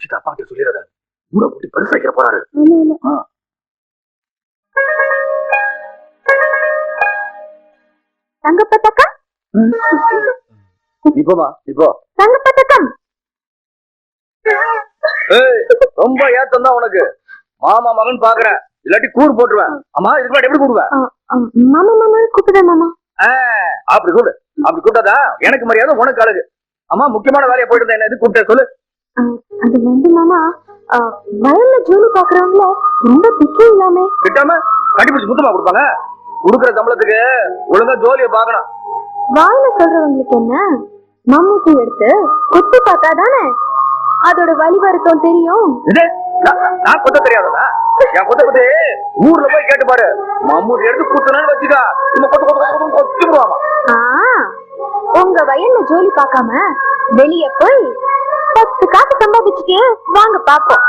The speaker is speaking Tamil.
விஷயத்த அப்பா கிட்ட சொல்லிடாத. ஊரை போட்டு பெருசா வைக்கிற போறாரு. தங்கப்பதக்கம் இப்போமா இப்போ தங்கப்பதக்கம் ஏய் ரொம்ப ஏத்தம் தான் உனக்கு. மாமா மகன் பாக்குறேன் இல்லாட்டி கூறு போட்டுருவேன் அம்மா இதுக்கு முன்னாடி எப்படி கூடுவேன் மாமா மாமா கூப்பிடுறேன் மாமா. அப்படி கூடு அப்படி கூப்பிட்டாதா எனக்கு மரியாதை உனக்கு அழகு. அம்மா முக்கியமான வேலையை போயிட்டு இருந்தேன் என்ன எது கூப்பிட்டேன் சொல்லு. அது வந்து மாமா வயல்ல ஜோலி பாக்குறவங்கள ரொம்ப திக்கே இல்லாம. கிட்டாம கட்டிப்பிடிச்சு சுத்தமா கொடுப்பாங்க? கொடுக்குற சம்பளத்துக்கு ஒழுங்கா ஜோலியை பார்க்கணும். வாயில சொல்றவங்களுக்கு என்ன? மம்முட்டி எடுத்து குத்தி பார்த்தா தானே? அதோட வலி வருத்தம் தெரியும். நான் கொத்த தெரியாததா? என் கொத்த பத்தி ஊர்ல போய் கேட்டு பாரு. மம்மூட்டி எடுத்து குத்தணும்னு வச்சுக்கா நம்ம கொத்த கொத்த கொத்த கொத்த கொத்திடுவாமா. உங்க வயல்ல ஜோலி பார்க்காம வெளிய போய் பத்து காசு சம்பாதிச்சுட்டு வாங்க பாப்போம்.